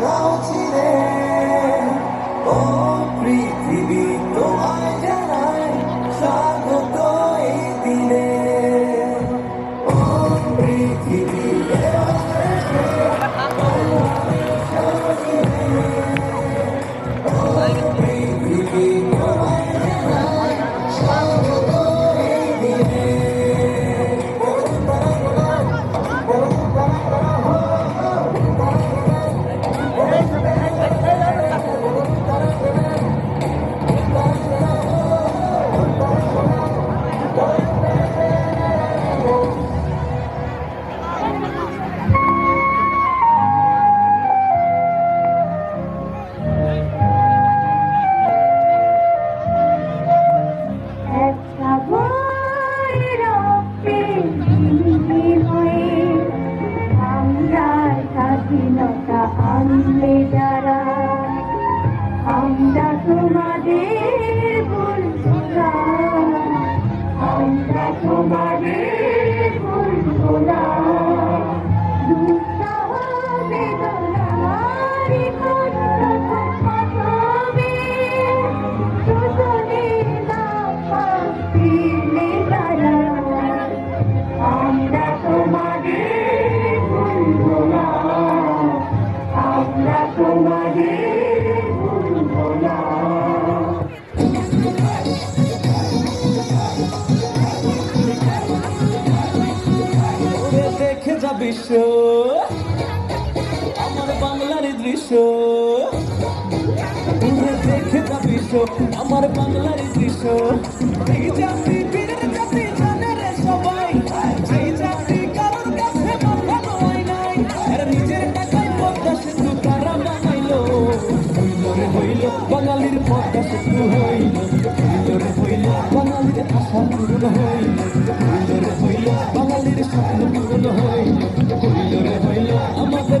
Volte আমরা তোমাদের দেখে যা বিশ্ব আমার বাংলার দৃশ্য। ওরে দেখে যা বিশ্ব আমার বাংলার দৃশ্য। এই জাতি বীরের জাতি বাঙালির পদ্মা সেতু। স্বপ্ন পূরণ হইল হইল রে হইল আমাদের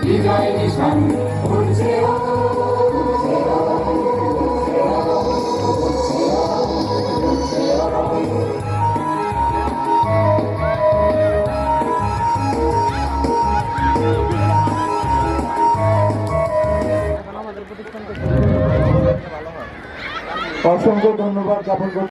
বিজয় নিশান উঠছে অসংখ্য ধন্যবাদ জ্ঞাপন